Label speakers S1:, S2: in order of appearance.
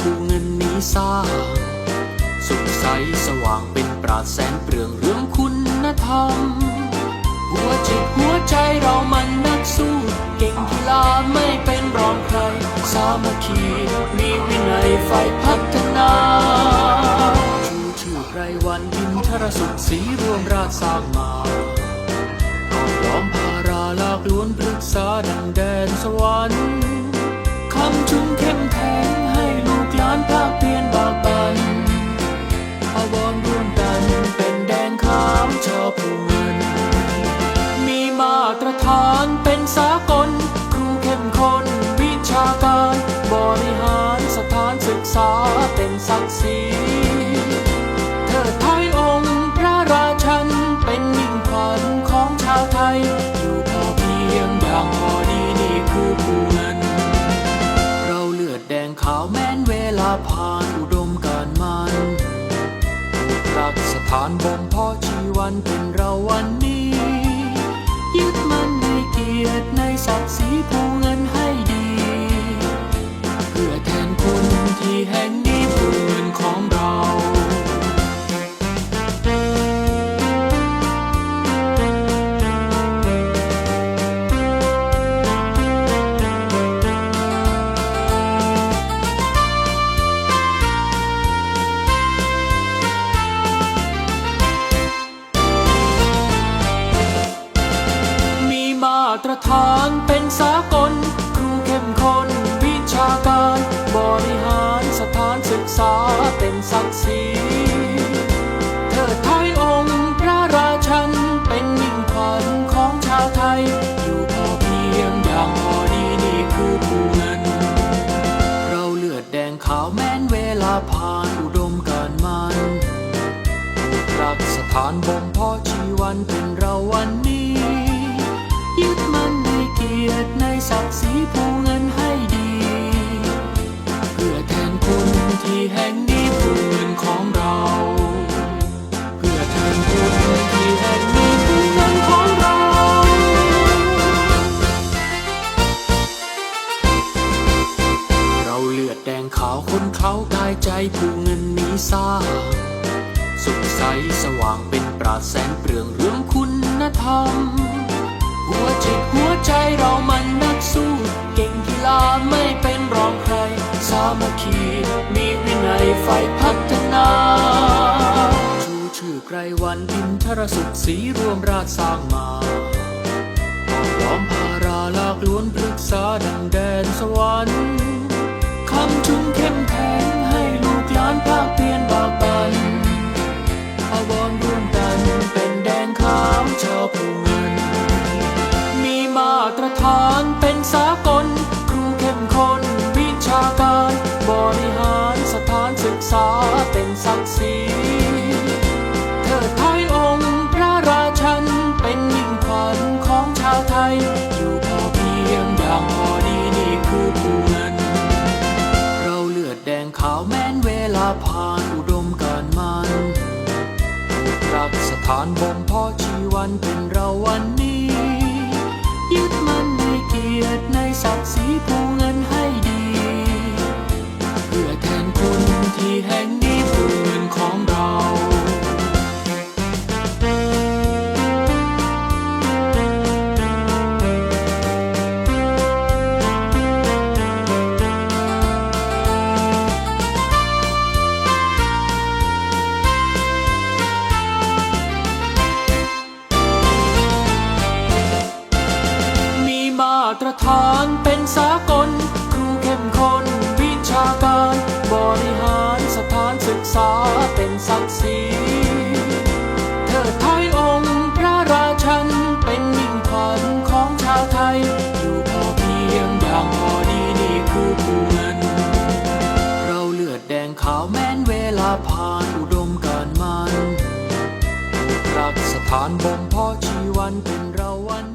S1: ผู้เงินนี้สร้าสุขใสสว่างเป็นปราดแสนเปลืองเรื่องคุณธรรม หัวจิตหัวใจเรามันนักสู้ เก่งกีฬาไม่เป็นรองใคร สามัคคีมีวินัยไฟพัฒนาชูชื่อไรวันอินทรสุขสีรวมราชสร้างมาออกล้อมพาราลากล้วนปรึกษาดังแดนสวรรค์ ภเพียรบากบันอาวรณ์ร่วมกันเป็นแดงขาวชาวผู้เงินมีมาตรฐานเป็นสากล ครูเข้มข้นวิชาการ บริหารสถานศึกษาเป็นศักดิ์ศรีเทิดไทยองค์พระราชันเป็นยิ่งขวัญของชาวไทย อยู่พอเพียงอย่างพอดีนี่คือผู้เงิน เวลาผ่านอุดมการมันหลักสถานบ่มเพาะชีวันเป็นเราวันนี้็นศักดิ์ศรีเทิดไทยองค์พระราชันเป็นยิ่งขวัญของชาวไทย อยู่พอเพียงอย่างพอดีนี่คือผู้เงิน เราเลือดแดงขาวแม้นเวลาผ่านอุดมการมันรักสถานบ่มเพาะชีวันเป็นเราวันนี้ ยึดมันในเกียรติในศักดิ์ศรีผู้เงินให้ดี เงินนี้สร้างสุขใสสว่างเป็นปราดแสนเปลืองเรื่องคุณธรรม หัวจิตหัวใจเรามันนักสู้ เก่งกีฬาไม่เป็นรองใคร สามัคคีมีวินัยไฟพัฒนาชูชื่อไกรวันอินทรสุขสีรวมราชสร้างมาออกล้อมพาราลากล้วนปรึกษาดังแดนสวรรค์คำชุม สีเทิดไทยองค์พระราชันเป็นยิ่งขวัญของชาวไทย อยู่พอเพียงอย่างพอดีนี่คือผู้เงินเราเลือดแดงขาวแม้นเวลาผ่านอุดมการมันรักสถานบ่มเพาะชีวันเป็นเราวันนี้ ยึดมั่นในเกียรติในศักดิ์ศรีผู้เงินให้ดี เพื่อแทนคุณที่แห่งนี้ผู้าวแม่นเวลาผ่านอุดมการมันรักสถานบ่มเพาะชีวันเป็นเราวัน